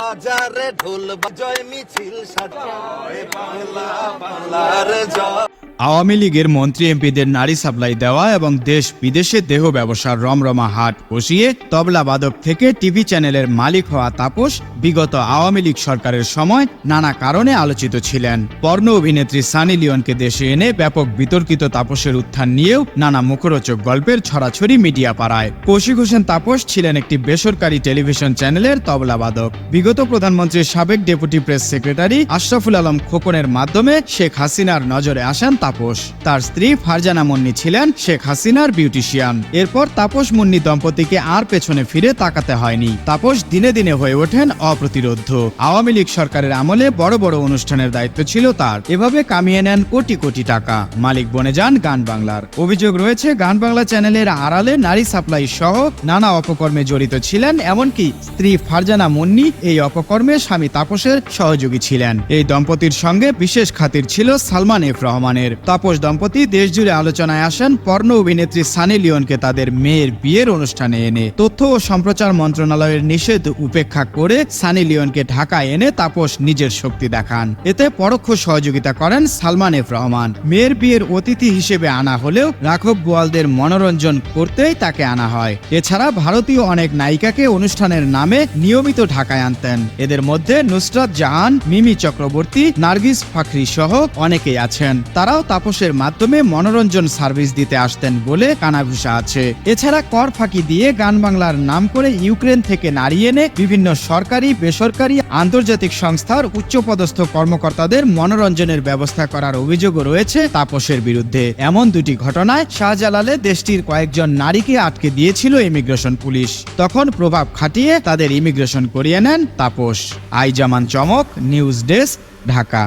বাজারে ঢোল বাজয় মিছিল সাজায় বাংলা বাংলার জয়। আওয়ামী লীগের মন্ত্রী এমপিদের নারী সাপ্লাই দেওয়া এবং দেশ বিদেশে দেহ ব্যবসার রমরমা হাট বসিয়ে তবলাবাদক থেকে টিভি চ্যানেলের মালিক হওয়া তাপস বিগত আওয়ামী লীগ সরকারের সময় নানা কারণে আলোচিত ছিলেন। পর্ণ অভিনেত্রী সানি লিওনকে দেশে এনে ব্যাপক বিতর্কিত তাপসের উত্থান নিয়েও নানা মুখরোচক গল্পের ছড়াছড়ি মিডিয়া পাড়ায়। কৌশিক হোসেন তাপস ছিলেন একটি বেসরকারি টেলিভিশন চ্যানেলের তবলাবাদক বিগত প্রধানমন্ত্রীর সাবেক deputy press secretary Ashraful Alam খোকনের মাধ্যমে শেখ হাসিনার নজরে আসেন তাপস তার স্ত্রী ফারজানা মুন্নি ছিলেন শেখ হাসিনার বিউটিশিয়ান। এরপর তাপস মুন্নি দম্পতিকে আর পেছনে ফিরে তাকাতে হয়নি। তাপস দিনে দিনে হয়ে ওঠেন অপ্রতিরোধ। আওয়ামী লীগ সরকারের আমলে বড় বড় অনুষ্ঠানের দায়িত্ব ছিল তার। এভাবে কামিয়ে নেন কোটি কোটি টাকা। মালিক বনে যান গান বাংলার। অভিযোগ রয়েছে, গান বাংলা চ্যানেলের আড়ালে নারী সাপ্লাই সহ নানা অপকর্মে জড়িত ছিলেন, এমনকি স্ত্রী ফারজানা মুন্নি এই অপকর্মে স্বামী তাপসের সহযোগী ছিলেন। এই দম্পতির সঙ্গে বিশেষ খাতির ছিল সালমান এফ রহমানের। তাপস দম্পতি দেশজুড়ে আলোচনায় আসেন পর্ণ অভিনেত্রী সানি লিওনকে তাদের মেয়ের বিয়ের অনুষ্ঠানে এনে তথ্য ও সম্প্রচার মন্ত্রণালয়ের নিষেধ উপেক্ষা করে সানি লিওনকে ঢাকায় এনে তাপস নিজের শক্তি দেখান। এতে পরোক্ষ সহযোগিতা করেন সালমান এফ রহমান। মেয়ের বিয়ের অতিথি হিসেবে আনা হলেও রাঘব বোয়ালদের মনোরঞ্জন করতেই তাকে আনা হয়। এছাড়া ভারতীয় অনেক নায়িকাকে অনুষ্ঠানের নামে নিয়মিত ঢাকায় আনতেন। এদের মধ্যে নুসরাত জাহান, মিমি চক্রবর্তী, নার্গিস ফাকরি সহ অনেকেই আছেন। তারাও তাপসের মাধ্যমে মনোরঞ্জন সার্ভিস দিতে আসতেন বলে কানাঘুষা আছে। এছাড়া কর ফাঁকি দিয়ে গান বাংলার নাম করে ইউক্রেন থেকে নাড়িয়ে এনে বিভিন্ন সরকারি, বেসরকারি, আন্তর্জাতিক সংস্থার উচ্চপদস্থ কর্মকর্তাদের মনোরঞ্জনের ব্যবস্থা করার অভিযোগও রয়েছে তাপসের বিরুদ্ধে। এমন দুটি ঘটনায় শাহজালালে দেশটির কয়েকজন নারীকে আটকে দিয়েছিল ইমিগ্রেশন পুলিশ। তখন প্রভাব খাটিয়ে তাদের ইমিগ্রেশন করিয়ে নেন তাপস। আইজামান চমক, নিউজ ডেস্ক, ঢাকা।